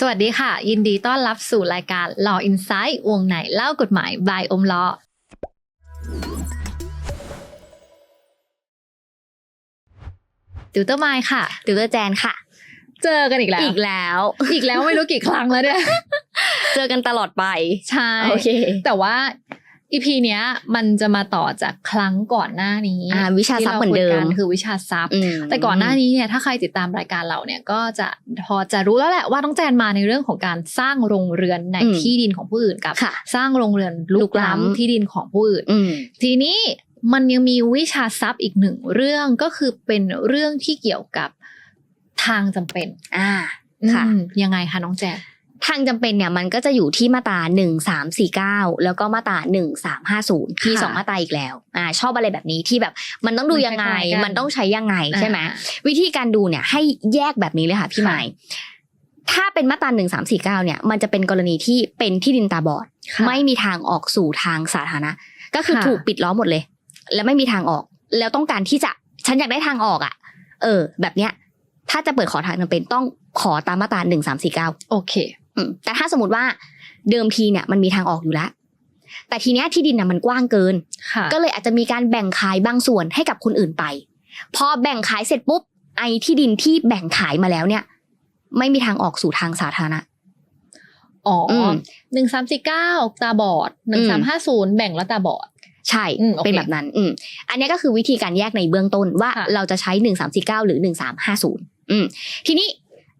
สวัสดีค่ะ ยินดีต้อนรับสู่รายการ Law Insight วงไหนเล่ากฎหมาย by อมลอติวเตอร์ไมค์ค่ะ ติวเตอร์แจนค่ะ เจอกันอีกแล้ว อีกแล้ว อีกแล้วไม่รู้กี่ครั้งแล้วเนี่ย เจอกันตลอดไป ใช่ โอเค แต่ว่า อีพีเนี้ยมันจะมาต่อจากครั้งก่อนหน้านี้อ่าวิชาทรัพย์เหมือนเดิมที่ราคุยกัคือวิชาทรัพย์อืมแต่ก่อนหน้านี้เนี่ยถ้าใครติดตามรายการเราเนี่ยก็จะพอจะรู้แล้วแหละว่าต้องแจนมาในเรื่องของการสร้างโรงเรือนในอืมที่ดินของผู้อื่นกับค่ะสร้างโรงเรือนลุลุกกล้ำล้ำที่ดินของผู้อื่นอืมทีนี้มันยังมีวิชาทรัพย์อีกหนึ่งเรื่องก็คือเป็นเรื่องที่เกี่ยวกับทางจำเป็น อ่าค่ะอืมยังไงคะน้องแจน ทางจำเป็นเนี่ยมันก็จะอยู่ที่มาตราหนึ่งสามสี่เก้าแล้วก็มาตราหนึ่งสามห้าศูนย์มีค่ะสองมาตราอีกแล้วอ่าชอบอะไรแบบนี้ที่แบบมันต้องดูยังไง มันคล้ายๆกันมันต้องใช้ยังไงใช่ไหมอ่าวิธีการดูเนี่ยให้แยกแบบนี้เลยค่ะพี่ค่ะหมายถ้าเป็นมาตราหนึ่งสามสี่เก้าเนี่ย มันจะเป็นกรณีที่เป็นที่ดินตาบอดค่ะไม่มีทางออกสู่ทางสาธารณะ ก็คือค่ะถูกปิดล้อมหมดเลย แล้วไม่มีทางออก แล้วต้องการที่จะฉันอยากได้ทางออกอะ เออ แบบเนี้ย ถ้าจะเปิดขอทางจำเป็นต้องขอตามมาตราหนึ่งสามสี่เก้าโอเค แต่ถ้าสมมติว่าเดิมทีเนี่ยมันมีทางออกอยู่แล้วแต่ทีเนี้ยที่ดินน่ะมันกว้างเกินค่ะก็เลยอาจจะมีการแบ่งขายบางส่วนให้กับคนอื่นไป พอแบ่งขายเสร็จปุ๊บไอ้ที่ดินที่แบ่งขายมาแล้วเนี่ย ไม่มีทางออกสู่ทางสาธารณะอ๋ออมหนึ่งสามสี่เก้าตาบอดหนึ่งสามห้าศูนย์แบ่งแล้วตาบอด ใช่อืมโอเคเป็นแบบนั้น อืม อันนี้ก็คือวิธีการแยกในเบื้องต้นว่าค่ะเราจะใช้หนึ่งสามสี่เก้าหรือหนึ่งสามห้าศูนย์อืม ทีนี้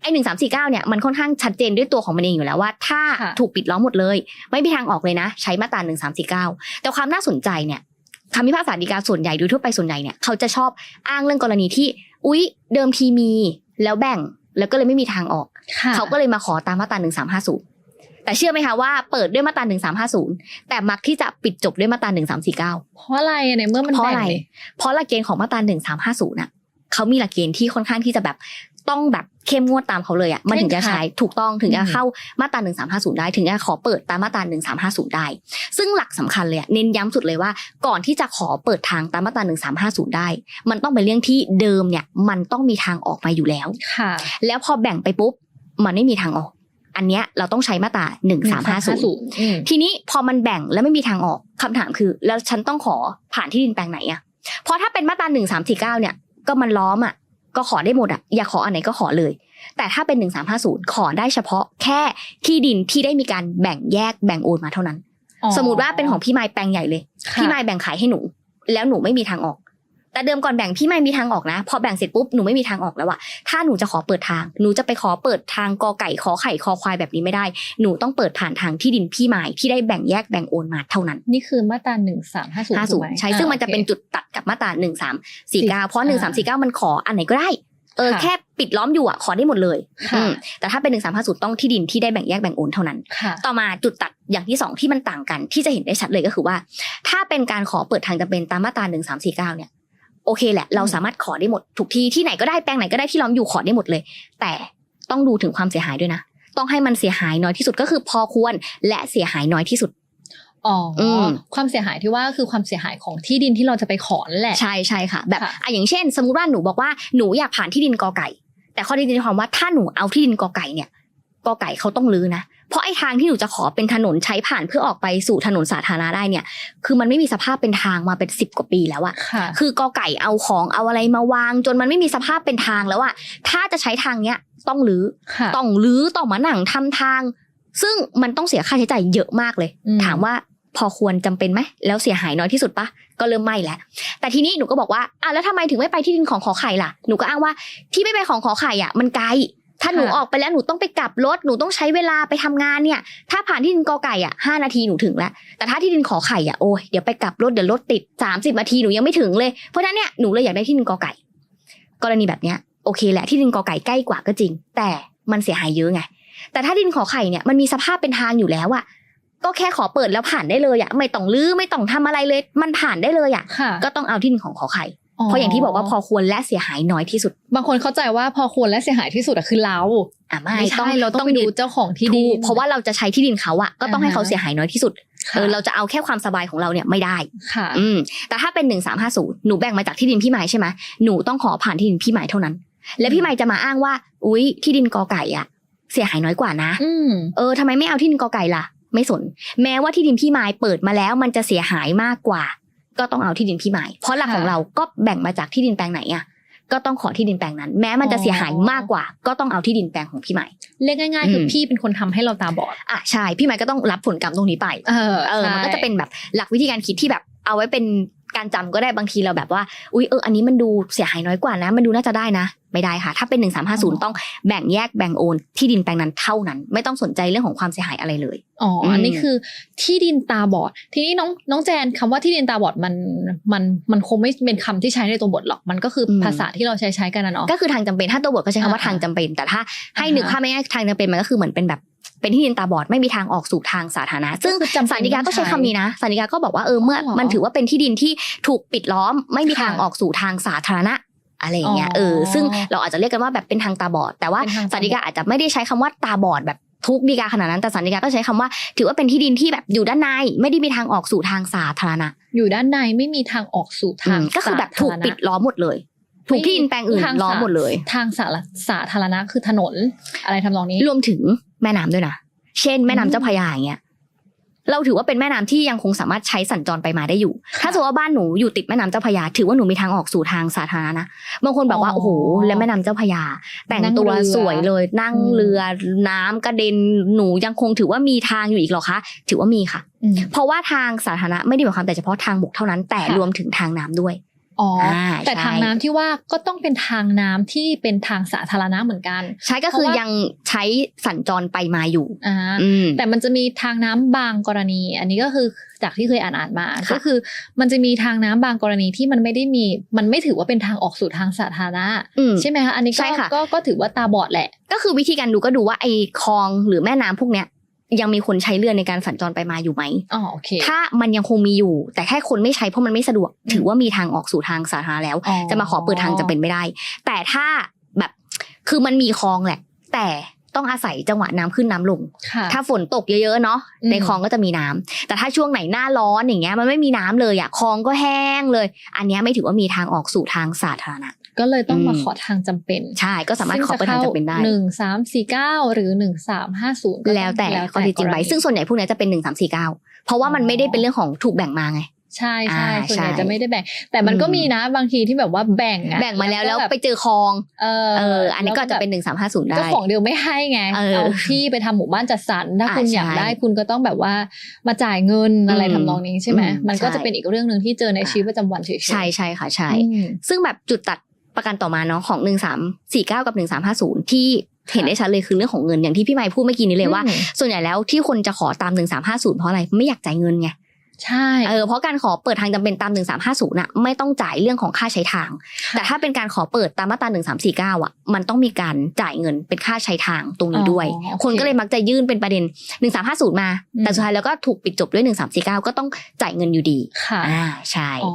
ไอ้หนึ่งสามสี่เก้าเนี่ยมันค่อนข้างชัดเจนด้วยตัวของมันเองอยู่แล้วว่า ถ้าค่ะถูกปิดล้อมหมดเลย ไม่มีทางออกเลยนะ ใช้มาตราหนึ่งสามสี่เก้าแต่ความน่าสนใจเนี่ยคำพิพากษาฎีกาส่วนใหญ่โดยทั่วไปส่วนใหญ่เนี่ยเขาจะชอบอ้างเรื่องกรณีที่ อุ๊ย เดิมทีมีแล้วแบ่งแล้วก็เลยไม่มีทางออกค่ะเขาก็เลยมาขอตามมาตราหนึ่งสามห้าศูนย์แต่เชื่อไหมคะว่าเปิดด้วยมาตราหนึ่งสามห้าศูนย์แต่มักที่จะปิดจบด้วยมาตราหนึ่งสามสี่เก้าเพราะอะไรในเมื่อมันเพราะแบ่งอะไรนี่เพราะหลักเกณฑ์ของมาตราหนึ่งสามห้าศูนย์น่ะเขามีหลักเกณฑ์ที่ค่อนข้างที่จะแบบ ต้องแบบเข้มงวดตามเขาเลยอะมันถึงจะใช้ถูกต้องถึงจะเข้ามาตราหนึ่งสามห้าศูนย์ได้ถึงจะขอเปิดตามมาตราหนึ่งสามห้าศูนย์ได้ ซึ่งหลักสำคัญเลยอะเน้นย้ำสุดเลยว่า ก่อนที่จะขอเปิดทางตามมาตราหนึ่งสามห้าศูนย์ได้ มันต้องเป็นเรื่องที่เดิมเนี่ยมันต้องมีทางออกมาอยู่แล้วค่ะ แล้วพอแบ่งไปปุ๊บมันไม่มีทางออก อันเนี้ยเราต้องใช้มาตราหนึ่งสามห้าศูนย์อืมทีนี้พอมันแบ่งแล้วไม่มีทางออกคำถามคือ แล้วฉันต้องขอผ่านที่ดินแปลงไหนอะเพราะถ้าเป็นมาตราหนึ่งสามสี่เก้าเนี่ยก็มันล้อมอะ ก็ขอได้หมดอะอยากขออันไหนก็ขอเลย แต่ถ้าเป็นหนึ่งสามห้าศูนย์ขอได้เฉพาะแค่ที่ดินที่ได้มีการแบ่งแยกแบ่งโอนมาเท่านั้นอ๋อสมมติว่าเป็นของพี่ไม้แปลงใหญ่เลยค่ะพี่ไม้แบ่งขายให้หนู แล้วหนูไม่มีทางออก แต่เดิมก่อนแบ่งพี่ไม้มีทางออกนะ พอแบ่งเสร็จปุ๊บหนูไม่มีทางออกแล้วอะถ้าหนูจะขอเปิดทาง หนูจะไปขอเปิดทางกอไก่ขอไข่คอควายแบบนี้ไม่ได้ หนูต้องเปิดผ่านทางที่ดินพี่ไม้ที่ได้แบ่งแยกแบ่งโอนมาเท่านั้น นี่คือมาตราหนึ่งสามห้าศูนย์ห้าศูนย์ใช่ซึ่งมันจะเป็นจุดตัดกับมาตราหนึ่งสามสี่เก้าเพราะหนึ่งสามสี่เก้ามันขออันไหนก็ได้เออค่ะแค่ปิดล้อมอยู่อะขอได้หมดเลยค่ะอืมแต่ถ้าเป็นหนึ่งสามห้าศูนย์ต้องที่ดินที่ได้แบ่งแยกแบ่งโอนเท่านั้นค่ะต่อมาจุดตัดอย่างที่สองที่มันต่างกันที่จะเห็นได้ชัดเลยก็คือว่า ถ้าเป็นการขอเปิดทางจำเป็นตามมาตราหนึ่งสามสี่เก้าเนี่ย โอเคแหละ เราสามารถขอได้หมดทุกที่ที่ไหนก็ได้แปลงไหนก็ได้ที่ล้อมอยู่ขอได้หมดเลย แต่ต้องดูถึงความเสียหายด้วยนะต้องให้มันเสียหายน้อยที่สุดก็คือพอควรและเสียหายน้อยที่สุดอ๋ออมความเสียหายที่ว่าคือความเสียหายของที่ดินที่เราจะไปขอนั่นแหละใช่ใช่ค่ะ แบบค่ะอะอย่างเช่น สมมติว่าหนูบอกว่าหนูอยากผ่านที่ดินกอไก่ แต่ข้อที่จริงความว่าถ้าหนูเอาที่ดินกอไก่เนี่ยกอไก่เขาต้องรื้อนะ เพราะไอ้ทางที่หนูจะขอเป็นถนนใช้ผ่านเพื่อออกไปสู่ถนนสาธารณะได้เนี่ย คือมันไม่มีสภาพเป็นทางมาเป็นสิบกว่าปีแล้วอะค่ะคือกอไก่เอาของเอาอะไรมาวาง จนมันไม่มีสภาพเป็นทางแล้วอะถ้าจะใช้ทางเนี้ยต้องรื้อค่ะต้องรื้อต้องมาหนังทำทาง ซึ่งมันต้องเสียค่าใช้จ่ายเยอะมากเลยอืมถามว่าพอควรจำเป็นไหมแล้วเสียหายน้อยที่สุดปะก็เริ่มไม่แล้วแต่ทีนี้หนูก็บอกว่าอะแล้วทำไมถึงไม่ไปที่ดินของขอไข่ล่ะหนูก็อ้างว่าที่ไม่ไปของขอไข่อะมันไกล ถ้าหนูค่ะออกไปแล้วหนูต้องไปกลับรถหนูต้องใช้เวลาไปทำงานเนี่ย ถ้าผ่านที่ดินกอไก่อะห้านาทีหนูถึงแล้ว แต่ถ้าที่ดินขอไข่อะโอ้ยเดี๋ยวไปกลับรถเดี๋ยวรถติดสามสิบนาทีหนูยังไม่ถึงเลยเพราะฉะนั้นเนี่ยหนูเลยอยากได้ที่ดินกอไก่ กรณีแบบเนี้ยโอเคแหละที่ดินกอไก่ใกล้กว่าก็จริง แต่มันเสียหายเยอะไงแต่ถ้าดินขอไข่เนี่ยมันมีสภาพเป็นทางอยู่แล้วอะก็แค่ขอเปิดแล้วผ่านได้เลยอะไม่ต้องลื้อไม่ต้องทำอะไรเลย มันผ่านได้เลยอะค่ะก็ต้องเอาที่ดินของขอไข่ เพราะอย่างที่บอกว่าพอควรและเสียหายน้อยที่สุด บางคนเข้าใจว่าพอควรและเสียหายที่สุดอะคือเราอะไม่ไม่ใช่เราต้องไปดูเจ้าของที่ถูดิกนเพราะว่าเราจะใช้ที่ดินเขาอะก็ต้องให้เขาอ่าฮะเสียหายน้อยที่สุดค่ะเออเราจะเอาแค่ความสบายของเราเนี่ยไม่ได้ค่ะ อืมแต่ถ้าเป็นหนึ่งสามห้าศูนย์หนูแบ่งมาจากที่ดินพี่หมายใช่ไหมหนูต้องขอผ่านที่ดินพี่หมายเท่านั้น และพี่หมายจะมาอ้างว่า อุ๊ยที่ดินกอไก่อะเสียหายน้อยกว่านะอืมเออทำไมไม่เอาที่ดินกอไก่ล่ะ ไม่สน แม้ว่าที่ดินพี่ไม้เปิดมาแล้วมันจะเสียหายมากกว่า ก็ต้องเอาที่ดินพี่ไม้เพราะหลักค่ะของเราก็แบ่งมาจากที่ดินแปลงไหนอะก็ต้องขอที่ดินแปลงนั้น แม้มันจะเสียหายมากกว่า ก็ต้องเอาที่ดินแปลงของพี่ไม้เรียกง่ายๆคืออมพี่เป็นคนทำให้เราตาบอดอะใช่พี่ไม้ก็ต้องรับผลกรรมตรงนี้ไป เออเออมันก็จะเป็นแบบหลักวิธีการคิดที่แบบเอาไว้เป็น การจำก็ได้บางทีเราแบบว่า อุ้ยเอออันนี้มันดูเสียหายน้อยกว่านะ มันดูน่าจะได้นะ ไม่ได้ค่ะ ถ้าเป็นหนึ่งสามห้าศูนย์ต้องแบ่งแยกแบ่งโอนที่ดินแปลงนั้นเท่านั้น ไม่ต้องสนใจเรื่องของความเสียหายอะไรเลยอ๋ออมอันนี้คือที่ดินตาบอด ทีนี้น้องน้องแจนคำว่าที่ดินตาบอดมันมันมันคงไม่เป็นคำที่ใช้ในตัวบทหรอกมันก็คืออมภาษาที่เราใช้ใช้กันนะเนาะก็คือทางจำเป็นถ้าตัวบทก็ใช้คำว่าอ่าทางจำเป็น แต่ถ้าให้อ่าฮะนึกภาพไม่ง่ายๆทางจำเป็นมันก็คือเหมือนเป็นแบบ เป็นที่ดินตาบอดไม่มีทางออกสู่ทางสาธารณะซึ่งก็คือจำเป็นสันติกาก็ใช้ต้องใช้คำนี้นะสันติกาก็บอกว่าเออเมื่ออ๋อเหรอมันถือว่าเป็นที่ดินที่ถูกปิดล้อม ไม่มีค่ะทางออกสู่ทางสาธารณะอะไรอย่างเงี้ยอ๋อเออซึ่งเราอาจจะเรียกกันว่าแบบเป็นทางตาบอด แต่ว่าเป็นทางตาบอดสันติกาอาจจะไม่ได้ใช้คำว่าตาบอดแบบทุกดีกาขนาดนั้นแต่สันติกาก็ใช้คำว่า ถือว่าเป็นที่ดินที่แบบอยู่ด้านใน ไม่ได้มีทางออกสู่ทางสาธารณะ อยู่ด้านในไม่มีทางออกสู่ทางอืมก็คือแบบถูกสาธารณะปิดล้อมหมดเลยถูกที่ดินแปลงอื่นทางล้อมหมดเลย ทางสาสาธารณะคือถนน อะไรทำนองนี้รวมถึง แม่น้ำด้วยนะเช่น แม่น้ำอืมเจ้าพระยาอย่างเงี้ยเราถือว่าเป็นแม่น้ำที่ยังคงสามารถใช้สัญจรไปมาได้อยู่ ถ้าสมมติว่าบ้านหนูอยู่ติดแม่น้ำเจ้าพระยา ถือว่าหนูมีทางออกสู่ทางสาธารณะนะ บางคนบอกว่าอ๋อโอ้โหแล้วแม่น้ำเจ้าพระยา แต่งนั่งตัวเรือสวยเลยนั่งอืมเรือน้ำกระเด็นหนูยังคงถือว่ามีทางอยู่อีกเหรอคะ ถือว่ามีค่ะอืมเพราะว่าทางสาธารณะไม่ได้หมายความแต่เฉพาะทางบกเท่านั้น แต่ค่ะรวมถึงทางน้ำด้วย อ๋อออ่าแต่ใช่ทางน้ำที่ว่าก็ต้องเป็นทางน้ำที่เป็นทางสาธารณะเหมือนกัน ใช่ก็คือเพราะว่ายัยังใช้สัญจรไปมาอยู่อ่าอืมแต่มันจะมีทางน้ำบางกรณี อันนี้ก็คือจากที่เคยอ่านอ่านๆมาค่ะก็คือ มันจะมีทางน้ำบางกรณีที่มันไม่ได้มี มันไม่ถือว่าเป็นทางออกสู่ทางสาธารณะอืมใช่ไหมคะอันนี้ใช่ก็ค่ะก็ก็ถือว่าตาบอดแหละ ก็คือวิธีการดูก็ดูว่าไอ้คลองหรือแม่น้ำพวกเนี้ย ยังมีคนใช้เรือในการสัญจรไปมาอยู่ไหมอ๋อโอเค ถ้ามันยังคงมีอยู่ แต่แค่คนไม่ใช้เพราะมันไม่สะดวก ถือว่ามีทางออกสู่ทางสาธารณะแล้วอ๋อจะมาขอเปิดทางจะเป็นไม่ได้ แต่ถ้าแบบคือมันมีคลองแหละ แต่ต้องอาศัยจังหวะน้ำขึ้นน้ำลงค่ะถ้าฝนตกเยอะๆเนาะอืมในคลองก็จะมีน้ำแต่ถ้าช่วงไหนหน้าร้อนอย่างเงี้ยมันไม่มีน้ำเลยอะคลองก็แห้งเลย อันเนี้ยไม่ถือว่ามีทางออกสู่ทางสาธารณะ ก็เลยต้องมาอืมขอทางจำเป็น ใช่ ก็สามารถขอเปิดทางจำเป็นได้หนึ่งสามสี่เก้าหรือหนึ่งสามห้าศูนย์แล้วแต่ข้อเท็จจริงไปซึ่งส่วนใหญ่พวกเนี้ยจะเป็นหนึ่งสามสี่เก้าเพราะว่ามันไม่ได้เป็นเรื่องของถูกแบ่งมาไงใช่ใช่อ่าส่วนใหญ่ใช่จะไม่ได้แบ่ง แต่มันก็อืมมีนะบางทีที่แบบว่าแบ่งอะแบ่งมาแล้วแล้วบบไปเจอคลองเออเออ อันนี้ก็จะเป็นหนึ่งสามห้าศูนย์ได้เจ้าของเดียวไม่ให้ไงเออเอาที่ไปทำหมู่บ้านจัดสรรถ้าอ่าคุณอยากใช่ได้คุณก็ต้องแบบว่ามาจ่ายเงินอะไรอืมทำนองนี้ใช่ไหมอืมมันก็ใช่จะเป็นอีกเรื่องหนึ่งที่เจอในอ่าชีวิตประจำวันเฉยๆใช่ใช่ค่ะใช่อืมซึ่งแบบจุดตัด ประกันต่อมาเนาะของหนึ่งสามสี่เก้ากับหนึ่งสามห้าศูนย์ที่เห็นได้ชัดเลยคือเรื่องของเงินอย่างที่พี่ไมค์พูดเมื่อกี้นี้เลยว่าอืมส่วนใหญ่แล้วที่คนจะขอตามหนึ่งสามห้าศูนย์เพราะอะไรไม่อยากจ่ายเงินไงใช่เออเพราะการขอเปิดทางจำเป็นตามหนึ่งสามห้าศูนย์อะไม่ต้องจ่ายเรื่องของค่าใช้ทาง แต่ถ้าเป็นการขอเปิดตามมาตราหนึ่งสามสี่เก้าอะมันต้องมีการจ่ายเงินเป็นค่าใช้ทางตรงนี้ด้วยอ๋อโอเคคนก็เลยมักจะยื่นเป็นประเด็นหนึ่งสามห้าศูนย์มาอืมแต่สุดท้ายแล้วก็ถูกปิดจบด้วยหนึ่งสามสี่เก้าก็ต้องจ่ายเงินอยู่ดีค่ะอ่าใช่อ๋อ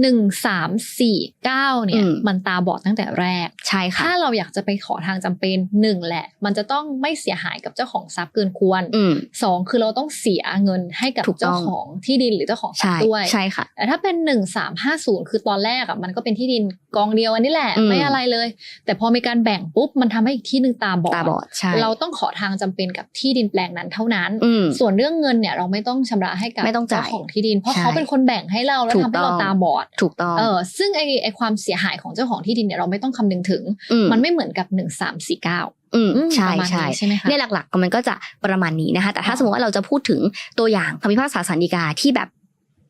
หนึ่งสามสี่เก้าเนี่ยอืมมันตาบอดตั้งแต่แรก ใช่ค่ะ ถ้าเราอยากจะไปขอทางจำเป็นหนึ่งแหละ มันจะต้องไม่เสียหายกับเจ้าของทรัพย์เกินควรอืมสองคือเราต้องเสียเงินให้กับถูกต้เจ้าองของที่ดินหรือเจ้าของทรัพใช่ย์ด้วยใช่ค่ะ แต่ถ้าเป็นหนึ่งสามห้าศูนย์คือตอนแรกอะมันก็เป็นที่ดินกองเดียวอันนี้แหละอืมไม่อะไรเลย แต่พอมีการแบ่งปุ๊บมันทำให้อีกที่หนึ่งตาบอดตาบอดใช่เราต้องขอทางจำเป็นกับที่ดินแปลงนั้นเท่านั้นอืมส่วนเรื่องเงินเนี่ยเราไม่ต้องชำระให้กับไม่ต้องจ่ายเจ้าของที่ดิน เพราะใช่เขาเป็นคนแบ่งให้เราแล้วถูกทำให้เราต้องตาบอดถูกต้องเออซึ่งไอไอความเสียหายของเจ้าของที่ดินเนี่ยเราไม่ต้องคำนึงถึงมมันไม่เหมือนกับหนึ่งสามสี่เก้าอืมใช่ประมาณใช่นี้ใช่ไหมคะเนี่ยหลักๆมันก็จะประมาณนี้นะคะแต่ถ้าอ๋อสมมติว่าเราจะพูดถึงตัวอย่างคำพิพากษาสันติกาที่แบบ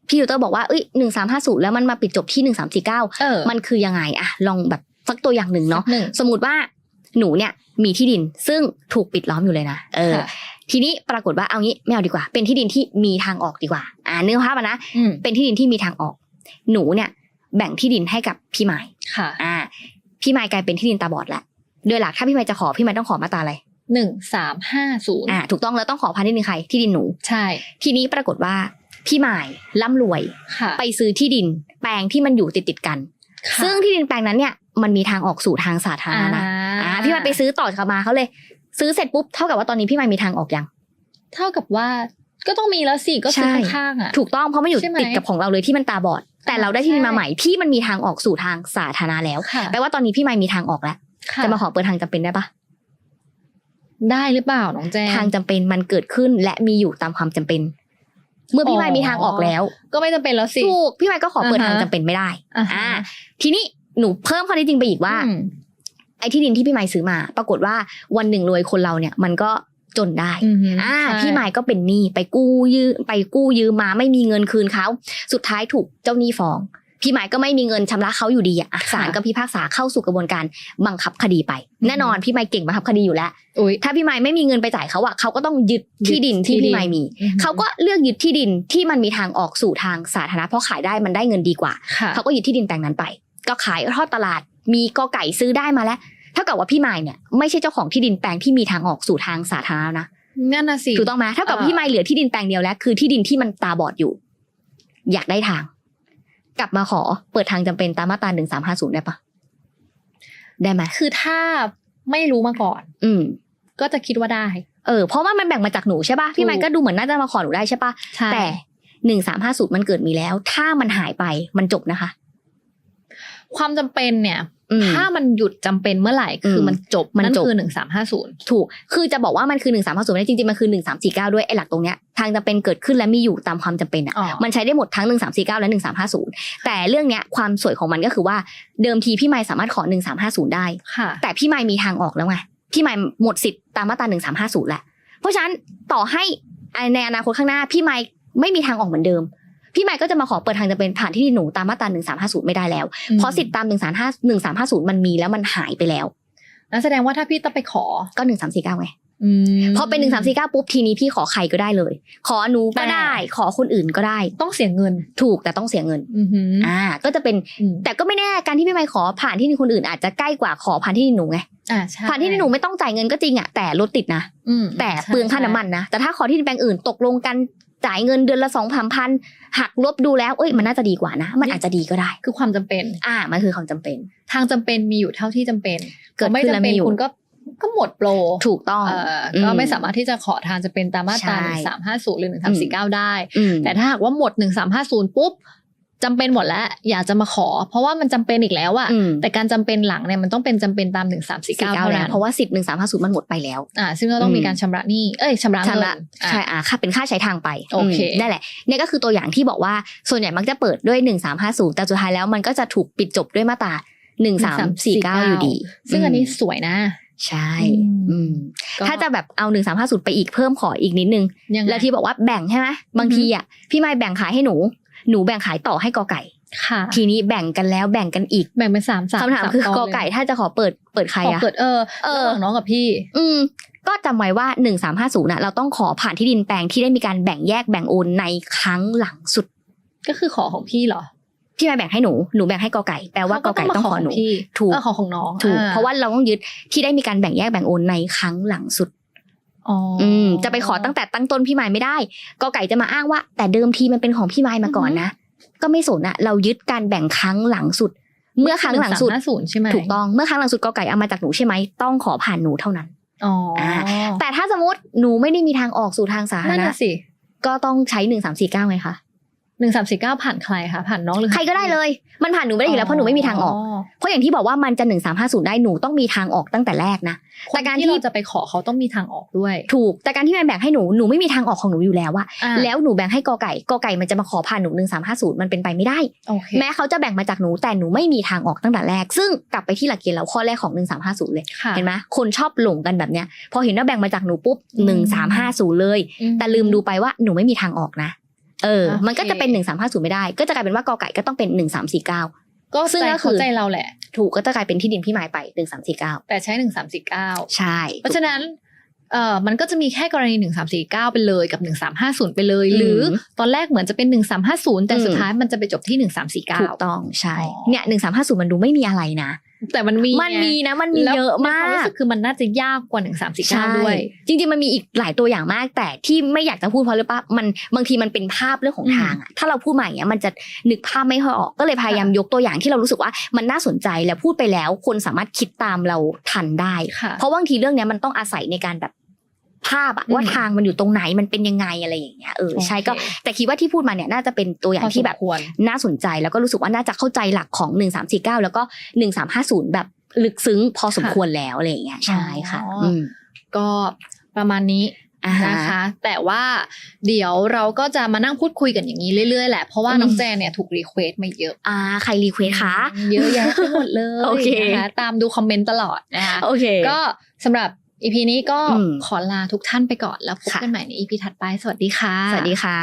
พี่ยูเตอร์บอกว่าเอ้ยหนึ่งสามห้าศูนย์แล้วมันมาปิดจบที่หนึ่งสามสี่เก้าเออมันคือยังไงอะลองแบบสักตัวอย่างหนึ่งเนาะสักหนึ่งสมมติว่าหนูเนี่ยมีที่ดินซึ่งถูกปิดล้อมอยู่เลยนะเออค่ะทีนี้ปรากฏว่าเอางี้ไม่เอาดีกว่า เป็นที่ดินที่มีทางออกดีกว่า อ่าเนื้อภาพอะนะอืมเป็นที่ดินที่มีทางออก หนูเนี่ยแบ่งที่ดินให้กับพี่ไม้ค่ะ อ่า พี่ไม้กลายเป็นที่ดินตาบอดแล้วโดยหลักถ้าพี่ไม้จะขอพี่ไม้ต้องขอมาตราอะไรหนึ่งสามห้าศูนย์อ่าถูกต้องแล้วต้องขอพันที่ดินใครที่ดินหนู ใช่ ทีนี้ปรากฏว่าพี่ไม้ร่ำรวยค่ะไปซื้อที่ดินแปลงที่มันอยู่ติดติดๆกันค่ะซึ่งที่ดินแปลงนั้นเนี่ยมันมีทางออกสู่ทางสาธารณะนะอ่าพี่ไม้ไปซื้อต่อจากมาเขาเลย ซื้อเสร็จปุ๊บเท่ากับว่าตอนนี้พี่ไม้มีทางออกยัง เท่ากับว่าก็ต้องมีแล้วสิก็ซื้อใช่ข้างๆอะถูกต้องเพราะมันอยู่ใช่ไหมติดกับของเราเลยที่มันตาบอด แต่เราได้ที่ดินมาใหม่ที่มันมีทางออกสู่ทางสาธารณะแล้วค่ะแปลว่าตอนนี้พี่ไม้มีทางออกแล้วค่จะมาขอเปิดทางจำเป็นได้ปะได้หรือเปล่าน้องแจงทางจำเป็นมันเกิดขึ้นและมีอยู่ตามความจำเป็น เมื่อพี่อ๋อไม้มีทางออกแล้ว ก็ไม่จำเป็นแล้วสิถูกพี่ไม้ก็ขอเปิดอ่าฮะทางจำเป็นไม่ได้อ่าฮะอ่าทีนี้หนูเพิ่มข้อที่จริงไปอีกว่าอืมไอ้ที่ดินที่พี่ไม้ซื้อมา ปรากฏว่าวันหนึ่งรวยคนเราเนี่ย มันก็ จนได้อืมอ่าใช่พี่ไม้ก็เป็นหนี้ไปกู้ยืมไปกู้ยืมมาไม่มีเงินคืนเขา สุดท้ายถูกเจ้าหนี้ฟ้อง พี่ไม้ก็ไม่มีเงินชำระเขาอยู่ดีอะอะศาลก็พิพากษาเข้าสู่กระบวนการบังคับคดีไป แน่นอนพี่ไม้เก่งบังคับคดีอยู่แล้วอุ้ยถ้าพี่ไม้ไม่มีเงินไปจ่ายเขาอะเขาก็ต้องยึดที่ดินยึดที่ที่ดิพี่นไม้มีอืมเขาก็เลือกยึดที่ดินที่มันมีทางออกสู่ทางสาธารณะเพราะขายได้มันได้เงินดีกว่าค่ะเขาก็ยึดที่ดินแปลงนั้นไป ก็ขายทอดตลาดมีกอไก่ซื้อได้มาแล้ว เท่ากับว่าพี่ไม้เนี่ยไม่ใช่เจ้าของที่ดินแปลงที่มีทางออกสู่ทางสาธารณะนะนั่นน่ะสิถูกต้องไหมเท่ากับเออพี่ไม้เหลือที่ดินแปลงเดียวแล้ว คือที่ดินที่มันตาบอดอยู่ อยากได้ทาง กลับมาขอเปิดทางจำเป็นตามมาตราหนึ่งสามห้าศูนย์ได้ปะได้ไหมคือถ้าไม่รู้มาก่อน อืม ก็จะคิดว่าได้ เออ เพราะว่ามันแบ่งมาจากหนูใช่ปะพี่ไม้ก็ดูเหมือนน่าจะมาขอหนูได้ใช่ปะใช่แต่หนึ่งสามห้าศูนย์มันเกิดมีแล้ว ถ้ามันหายไปมันจบนะคะ ความจำเป็นเนี่ยอืมถ้ามันหยุดจำเป็นเมื่อไหร่คืออมมันจบมันนั่นจบคือหนึ่งสามห้าศูนย์ถูก คือจะบอกว่ามันคือหนึ่งสามห้าศูนย์จริงๆ มันคือหนึ่งสามสี่เก้าด้วยไอ้หลักตรงเนี้ยทางจำเป็นเกิดขึ้นและมีอยู่ตามความจำเป็นอะอ๋อมันใช้ได้หมดทั้งหนึ่งสามสี่เก้าและหนึ่งสามห้าศูนย์แต่เรื่องเนี้ยความสวยของมันก็คือว่าเดิมทีพี่ไม้สามารถขอหนึ่งสามห้าศูนย์ได้ค่ะแต่พี่ไม้มีทางออกแล้วไง พี่ไม้หมดสิทธิ์ตามมาตราหนึ่งสามห้าศูนย์แหละ เพราะฉะนั้นต่อให้ในอนาคตข้างหน้าพี่ไม้ไม่มีทางออกเหมือนเดิม พี่ไม้ก็จะมาขอเปิดทางจะเป็นผ่านที่ดินหนูตามมาตราหนึ่งสามห้าศูนย์ไม่ได้แล้ว เพราะสิทธิ์ตามหนึ่งสามห้าหนึ่งสามห้าศูนย์มันมีแล้วมันหายไปแล้วนั่นแสดงว่าถ้าพี่ต้องไปขอก็หนึ่งสามสี่เก้าไงอืมพอเป็นหนึ่งสามสี่เก้าปุ๊บทีนี้พี่ขอใครก็ได้เลย ขอหนูก็ได้ ขอคนอื่นก็ได้ ต้องเสียเงินถูกแต่ต้องเสียเงินอือหืออ่า ก็จะเป็นอืมแต่ก็ไม่แน่การที่พี่ไม่ขอผ่านที่ดินคนอื่นอาจจะใกล้กว่าขอผ่านที่ดินหนูไงอ่าใช่ผ่านที่ดินหนูไม่ต้องจ่ายเงินก็จริงอะแต่รถติดนะอืมแต่ใช่เปลืองค่าน้ำมันนะแต่ถ้าขอที่ดินแปลงอื่นตกลงกัน จ่ายเงินเดือนละสองพันพันหักลบดูแล้วเอ้ยมันน่าจะดีกว่านะ มันอาจจะดีก็ได้ คือความจำเป็น อ่ามันคือความจำเป็น ทางจำเป็นมีอยู่เท่าที่จำเป็น เกิดพอไม่ขึ้นจำแล้วเป็นมีอยู่คุณก็ก็หมดโปร ถูกต้องเอ่ออมก็ไม่สามารถที่จะขอทางจะเป็นตามมาตราใช่หนึ่งสามห้าศูนย์หรือหนึ่งสามสี่เก้าได้อืมแต่ถ้าหากว่าหมดหนึ่งสามห้าศูนย์ปุ๊บ จำเป็นหมดแล้ว อยากจะมาขอ เพราะว่ามันจำเป็นอีกแล้วอะอืมแต่การจำเป็นหลังเนี่ยมันต้องเป็นจำเป็นตามหนึ่งสามสี่สี่เก้าเก้าเท่าแล้นั้วนเพราะว่าสิทธิ์หนึ่งสามห้าศูนย์มันหมดไปแล้วอ่าซึ่งก็ต้องมีอืมการชำระหนี้เอ้ยชำระเงิชำนระอะใช่อ่าค่าเป็นค่าใช้ทางไปโอเคมนั่นแหละเนี่ยก็คือตัวอย่างที่บอกว่าส่วนใหญ่มักจะเปิดด้วยหนึ่งสามห้าศูนย์แต่สุดท้ายแล้วมันก็จะถูกปิดจบด้วยมาตราหนึ่งสามสี่เก้าอยู่ดี ซึ่งอันนี้สวยนะ ใช่อืมอืมก็ถ้าจะแบบเอาหนึ่งสามห้าศูนย์ไปอีกเพิ่มขออีกนิดนึงยังไงแล้วที่บอกว่าแบ่งใช่ไหมบางทีอะพี่ไม่แบ่งขายให้หนู หนูแบ่งขายต่อให้กอไก่ค่ะ ทีนี้แบ่งกันแล้วแบ่งกันอีกแบ่งเป็นสามสามคำถามสคือกงกอไก่ถ้าจะขอเปิดเปิดใครขออะเปิดเออเออระหว่างน้องกับพี่ อืมก็จำไว้ว่าหนึ่งสามห้าศูนย์ะเราต้องขอผ่านที่ดินแปลงที่ได้มีการแบ่งแยกแบ่งโอนในครั้งหลังสุด ก็คือขอของพี่เหรอพี่ไม่แบ่งให้หนู หนูแบ่งให้กอไก่ แปลว่ากอไก่ต้องขอหนูมาพี่ถูกเออขอของน้อง ถูกอ่เพราะว่าเราต้องยึดที่ได้มีการแบ่งแยกแบ่งโอนในครั้งหลังสุด อ๋อออืมจะไปขอตั้งแต่ตั้งต้นพี่ไม้ไม่ได้กอไก่จะมาอ้างว่า แต่เดิมทีมันเป็นของพี่ไม้มาก่อนนะก็ไม่สนอะเรายึดการแบ่งครั้งหลังสุด เมื่อครั้งหลังสุดห้าศูนย์ใช่ไหมถูกต้องเมื่อครั้งหลังสุดกอไก่เอามาจากหนูใช่ไหมต้องขอผ่านหนูเท่านั้นอ๋ออแต่ถ้าสมมติหนูไม่ได้มีทางออกสู่ทางสาธารนั่นณะน่ะสิก็ต้องใช้หนึ่งสามสี่เก้าไงคะหนึ่งสามสี่เก้าผ่านใครคะผ่านน้องหรือใครก็ได้เลย มันผ่านหนูไม่ได้อยู่แล้วเพราะหนูไม่มีทางออก เพราะอย่างที่บอกว่ามันจะหนึ่งสามห้าศูนย์ได้หนูต้องมีทางออกตั้งแต่แรกนะแต่การที่เราจะไปขอเขาต้องมีทางออกด้วย ถูก แต่การที่มันแบ่งให้หนูหนูไม่มีทางออกของหนูอยู่แล้วอะอะแล้วหนูแบ่งให้กอไก่กอไก่มันจะมาขอผ่านหนูหนึ่งสามห้าศูนย์มันเป็นไปไม่ได้โอเคแม้เขาจะแบ่งมาจากหนูแต่หนูไม่มีทางออกตั้งแต่แรก ซึ่งกลับไปที่หลักเกณฑ์เราข้อแรกของหนึ่งสามห้าศูนย์เลยค่ะเห็นไหมคนชอบหลงกันแบบเนี้ยพอเห็นว่าแบ่งมาจากหนูปุ๊บอืมหนึ่งสามห้าศูนย์เลย แต่ลืมดูไปว่าหนูไม่มีทางออกนะ เออโอเคมันก็จะเป็นหนึ่งสามห้าศูนย์ไม่ได้ ก็จะกลายเป็นว่ากอไก่ก็ต้องเป็นหนึ่งสามสี่เก้าก็ซึ่งใจก็คืเขาอใจเราแหละ ถูกก็จะกลายเป็นที่ดินพี่หมายไปหนึ่งสามสี่เก้าแต่ใช้หนึ่งสามสี่เก้าใช่ เพราะฉะนั้นเอ่อมันก็จะมีแค่กรณีหนึ่งสามสี่เก้าไปเลยกับหนึ่งสามห้าศูนย์ไปเลย หรือตอนแรกเหมือนจะเป็นหนึ่งสามห้าศูนย์แต่สุดท้ายมันจะไปจบที่หนึ่งสามสี่เก้าถูกต้องใช่อ๋อเนี่ยหนึ่งสามห้าศูนย์มันดูไม่มีอะไรนะ แต่มันมีมันไงมีนะมันมีแล้วเยอะมาในควรู้กสึกคือมันน่าจะยากกว่าหนึ่งสามสี่เก้าใช่ด้วย จริง ๆ มันมีอีกหลายตัวอย่างมาก แต่ที่ไม่อยากจะพูดเพราะหรือปะมันบางทีมันเป็นภาพเรื่องของอืมทางอะถ้าเราพูดมาอย่างเงี้ยมันจะนึกภาพไม่ค่อยออกก็เลยพยายามค่ะยกตัวอย่างที่เรารู้สึกว่ามันน่าสนใจแล้วพูดไปแล้วคนสามารถคิดตามเราทันได้ค่ะเพราะบางทีเรื่องเนี้ยมันต้องอาศัยในการแบบ ภาพอะอืมว่าทางมันอยู่ตรงไหนมันเป็นยังไงอะไรอย่างเงี้ยเออใช่ก็โอเคแต่คิดว่าที่พูดมาเนี่ยน่าจะเป็นตัวอย่างที่แบบพสมควรน่าสนใจแล้วก็รู้สึกว่าน่าจะเข้าใจหลักของ1349แล้วก็1350แบบลึกซึ้งพอสมควรแล้วอะไรอย่างเงี้ยใช่ค่ะอ๋ออืมก็ประมาณนี้อ่าฮะนะคะ แต่ว่าเดี๋ยวเราก็จะมานั่งพูดคุยกันอย่างนี้เรื่อยๆแหละเพราะว่าอืมน้องแจนเนี่ยถูกรีเควสต์มาเยอะอ่าใครรีเควสคะเยอะแยะไปหมดเลยโอเคนะคะตามดูคอมเมนต์ตลอดนะคะโอเคก็สำหรับ อีพีนี้ก็ขอลาทุกท่านไปก่อนแล้วพบกันใหม่ในอีพีถัดไป สวัสดีค่ะ สวัสดีค่ะ